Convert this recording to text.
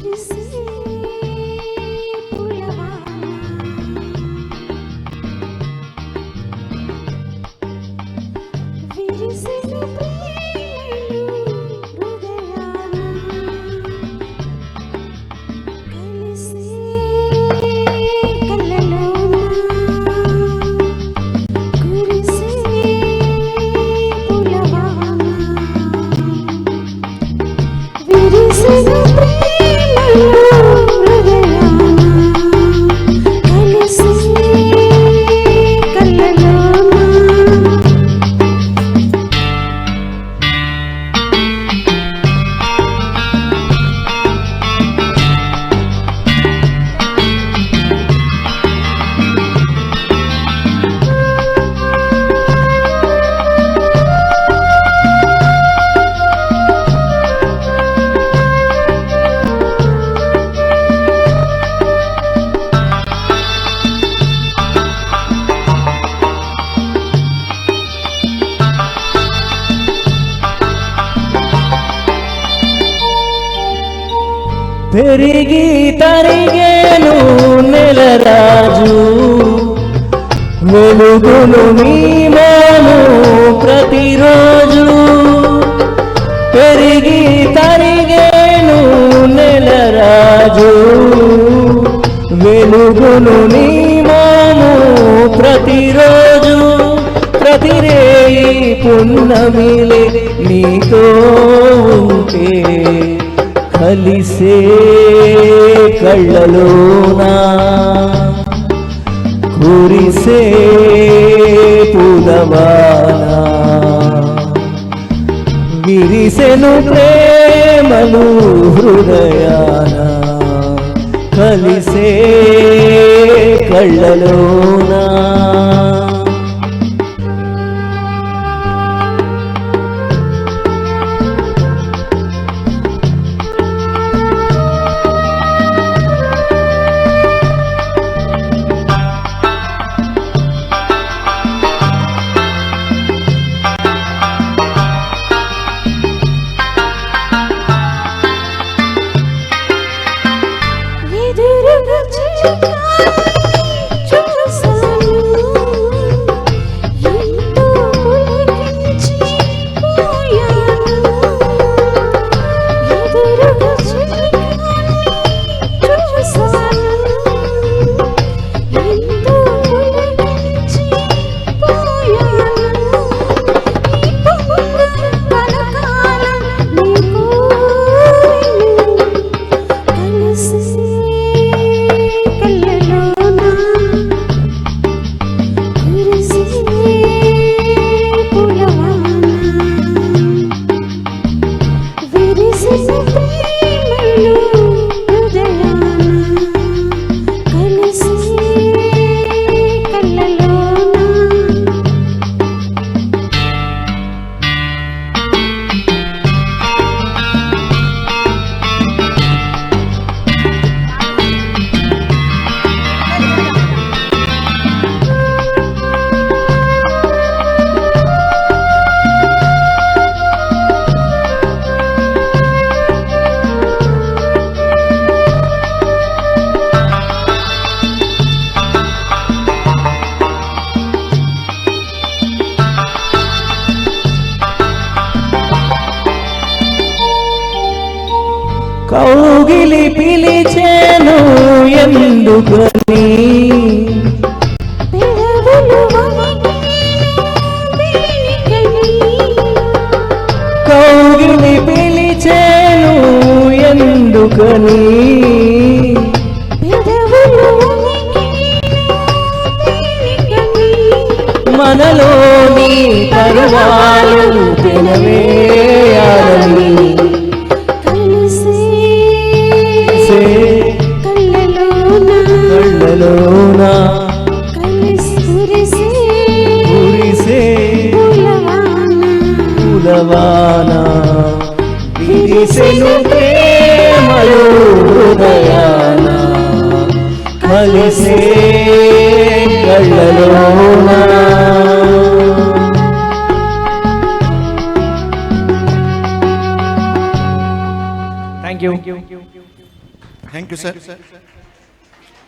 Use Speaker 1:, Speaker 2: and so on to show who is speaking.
Speaker 1: city. పెరిగి తరిగేను నెలరాజు వెలుగును మీమాను ప్రతిరోజు. పెరిగి తరిగేను నెలరాజు వెలుగును నీ ప్రతిరోజు. ప్రతిరేయి పున్నమిలే నీతో ఉంటే. కలిసే కళ్ళలోనా కురిసే పూలవానా విరిసెను ప్రేమను హృదయాన కలిసే కళ్ళలోన
Speaker 2: ছিল విరిసిన ప్రేమలు
Speaker 1: కౌగిలి పిలిచేను ఎందుకని కౌగిలి పిలిచేను ఎందుకని మనలోని తరువాలు తినవేయాలని విరిసెను ప్రేమలు హృదయాన కలిసే కళ్ళలోన. Thank you
Speaker 3: thank you sir